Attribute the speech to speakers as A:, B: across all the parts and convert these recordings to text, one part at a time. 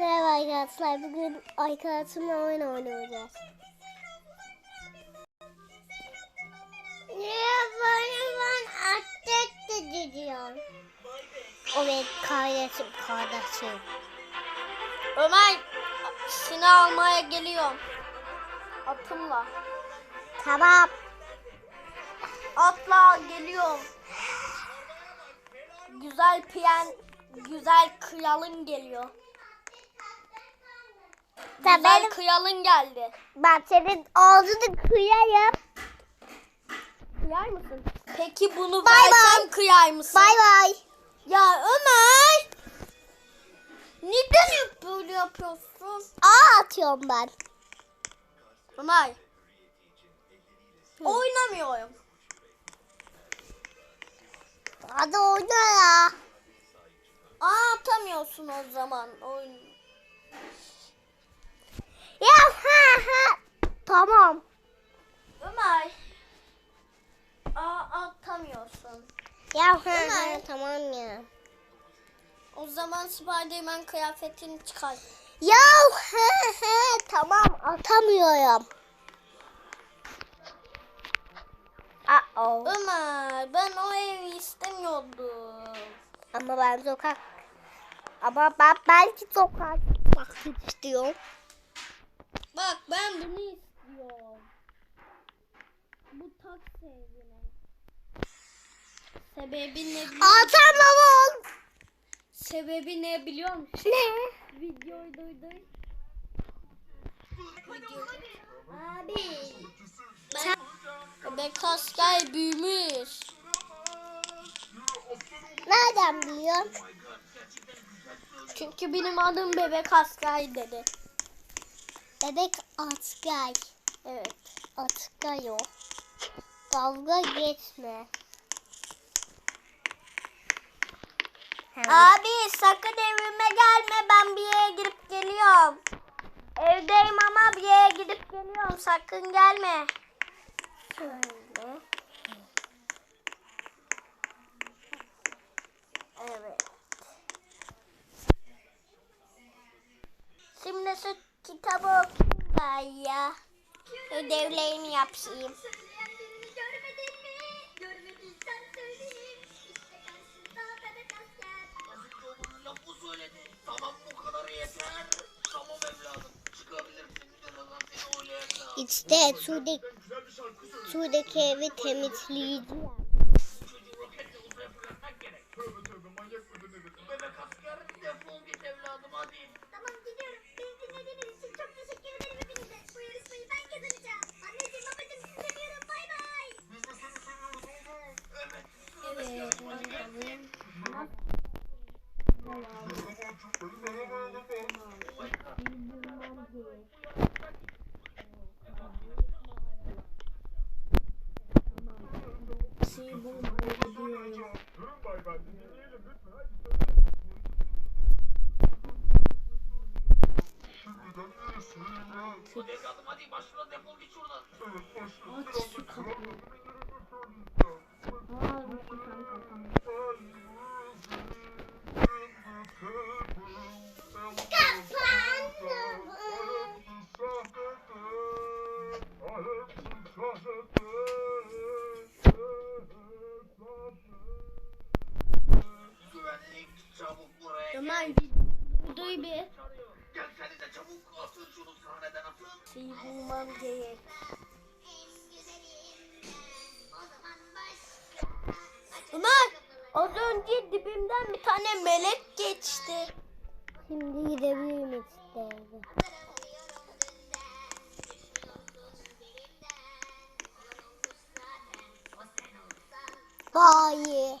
A: Merhaba arkadaşlar. Bugün arkadaşımla oyun oynayacağız. Niye böyle ben atlet diyor. Benim kardeşim kardeşim.
B: Ömer seni almaya geliyorum. Atımla.
A: Tamam.
B: Atla geliyorum. Güzel piyen, güzel kıyalın geliyor.
A: Sen
B: Güzel
A: benim,
B: kıyalın geldi.
A: ben senin ağzını kıyayım.
B: Kıyar mısın? Peki bunu
A: Bay
B: versem kıyar mısın?
A: Bay bay.
B: Ya Ömer! Neden hep böyle yapıyorsun?
A: Aa atıyorum ben.
B: Ömer. Oynamıyorum.
A: Hadi oyna ya.
B: Aa atamıyorsun o zaman. Oyun.
A: Ya ha ha. Tamam.
B: Ömer. Aa atamıyorsun.
A: Ya ha ha
B: Ömer.
A: tamam ya.
B: O zaman Spiderman kıyafetini çıkar.
A: Ya he he tamam atamıyorum. Uh-oh.
B: Ömer ben o evi istemiyordum.
A: Ama ben sokak ama ben belki sokak bakmak istiyorum.
B: Bak ben bunu istiyorum. Bu taksi evine. Sebebi ne biliyor musun?
A: Atamam.
B: Sebebi ne biliyor musun?
A: Ne?
B: Videoyu duydun. Video. Abi. Ben bebek asker büyümüş.
A: Nereden biliyorsun?
B: Çünkü benim adım bebek asker dedi.
A: Bebek asker.
B: Evet.
A: Asker o. Dalga geçme.
B: Abi sakın evime gelme ben bir yere girip geliyorum. Evdeyim ama bir yere gidip geliyorum sakın gelme.
A: Şöyle.
B: Evet. Şimdi şu kitabı okuyayım ben ya. Ödevlerimi yapayım.
C: İşte
D: söyle.
A: şuradaki evi temizleyeceğim.
D: Bebek asker defol git evladım hadi.
C: Tamam gidiyorum. Beni dinlediğiniz için çok teşekkür ederim hepinize. Bu yarışmayı ben kazanacağım. Anneciğim babacığım sizi seviyorum. Bay bay.
D: Biz de seni seviyoruz oğlum. Evet. Evet. Hadi gel. Hadi evladım hadi başla defol git şuradan. Güvenlik çabuk buraya gel.
B: Ömer duy bir. Şeyi bulmam gerek. Ömer az önce dibimden bir tane melek geçti.
A: Şimdi gidebilirim işte. Vay.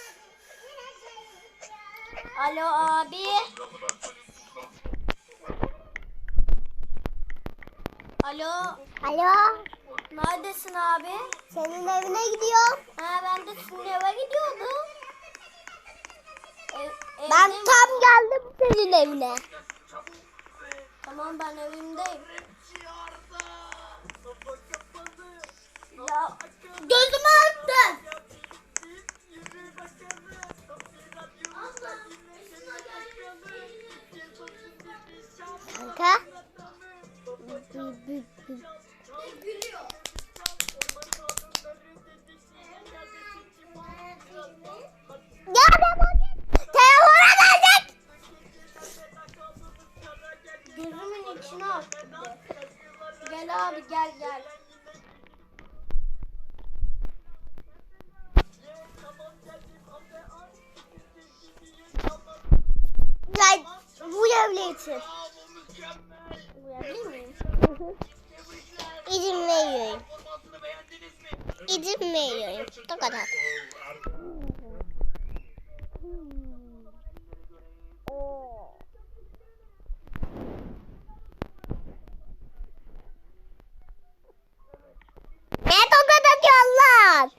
B: Alo abi. Alo.
D: Alo.
B: Neredesin abi?
D: Senin evine gidiyorum.
B: Ha ben de sizin eve gidiyordum. Ev-
D: Ben
B: evde mi?
D: tam geldim senin evine.
B: Tamam ben evimdeyim. Ya
D: Gözümü attın. Kanka. Ya git. Telefona gelecek.
B: gözümün içine attı. Gel abi gel gel.
D: Gel bu evli için. İzin veriyorum. İzin veriyorum. O kadar. Ne tokat atıyorlar?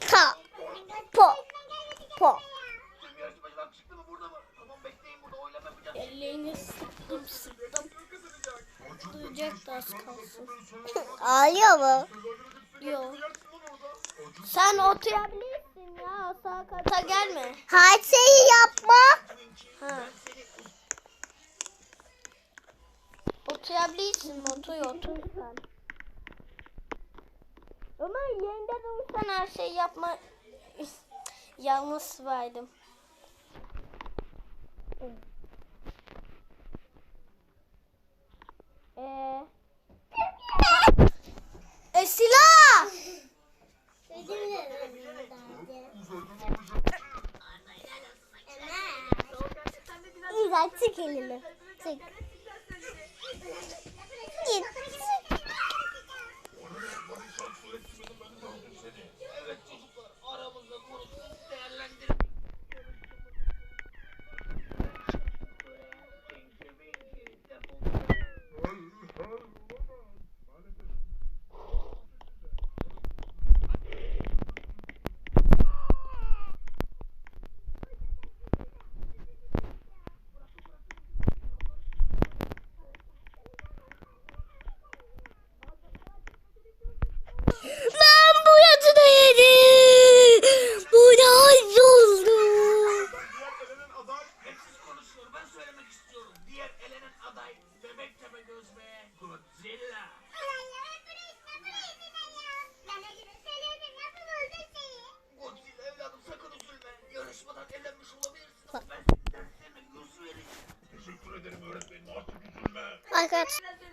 D: Ta. Po. Po.
B: Duyacak da az kalsın.
D: Ağlıyor mu?
B: Yok. Sen oturabilirsin ya. Sağ kata gelme.
D: Her şeyi yapma.
B: Ha. Oturabilirsin. Otur otur sen. Ama yerinde durursan her şeyi yapma. Yalnız verdim. Ee,
D: Çık elini. Çık. Git.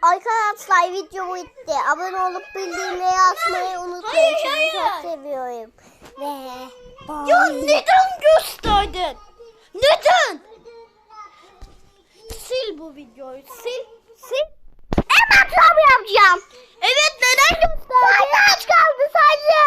D: Arkadaşlar, video bitti. Abone olup bildirimleri açmayı unutmayın. Sizi çok seviyorum. Ve
B: Ya neden gösterdin? Neden? Sil bu videoyu. Sil. Sil.
D: Hemen tam yapacağım.
B: Evet neden gösterdin?
D: Sadece az kaldı sadece.